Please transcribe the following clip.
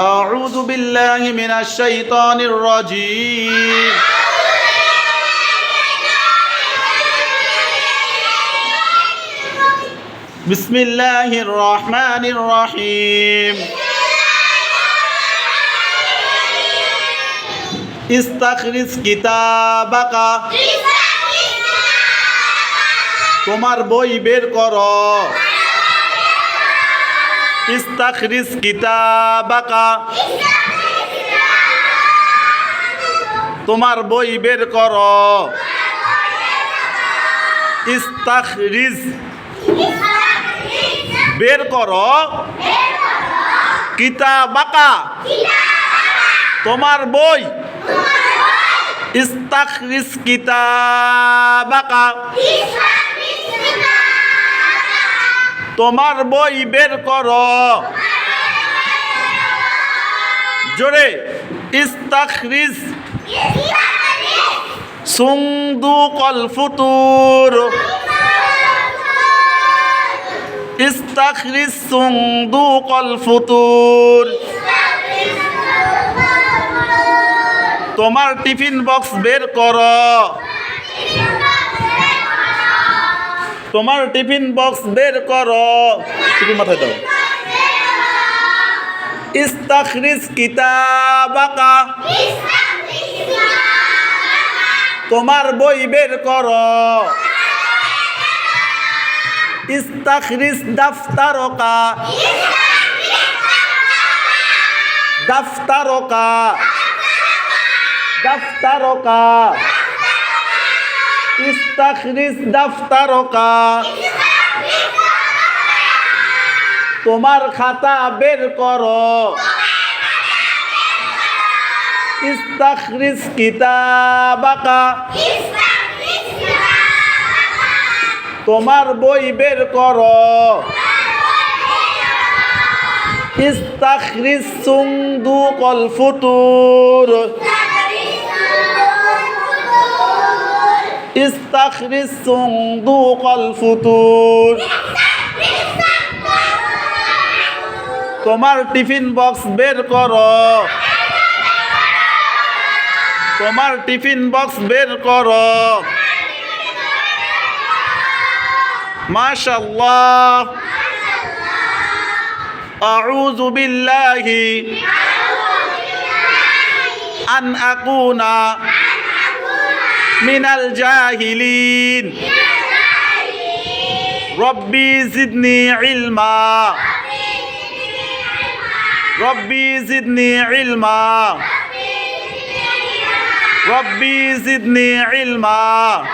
أعوذ بالله من الشيطان الرجيم بسم الله الرحمن الرحيم استخرج كتابك তোমার বই বের করো ইস্তাখরিজ কিতাবাকা। তোমার বই বের করো। ইস্তাখরিজ বের করো। কিতাবাকা। তোমার বই ইস্তাখরিজ কিতাবাকা। তোমার বই বের করো। জোরে, ইস্তাখরিজ। সুন্দুকল ফুতুর। ইস্তাখরিজ সুন্দুকল ফুতুর। তোমার টিফিন বক্স বের করো। তোমার টিফিন বক্স বের করো। টিফিন মাথায় দাও। ইস্তাখরিজ কিতাবাকা। তোমার বই বের করো। ইস্তাখরিজ দাফতারকা। দাফতারকা। দাফতারকা। ইস্তাখরিজ দাফতারকা। তোমার খাতা বের করো। ইস্তাখরিজ কিতাবাকা। তোমার বই বের করো। ইস্তাখরিজ সুন্দুকল ফুতুর। ইস্তাখরিজ সুন্দুকল ফুতুর তোমার টিফিন বক্স বের করো তোমার টিফিন বক্স বের করো মাশাল্লাহ أعوذ بالله أن أكون من الجاهلين. ربي زدني علما. ربي زدني علما. ربي زدني علما. علما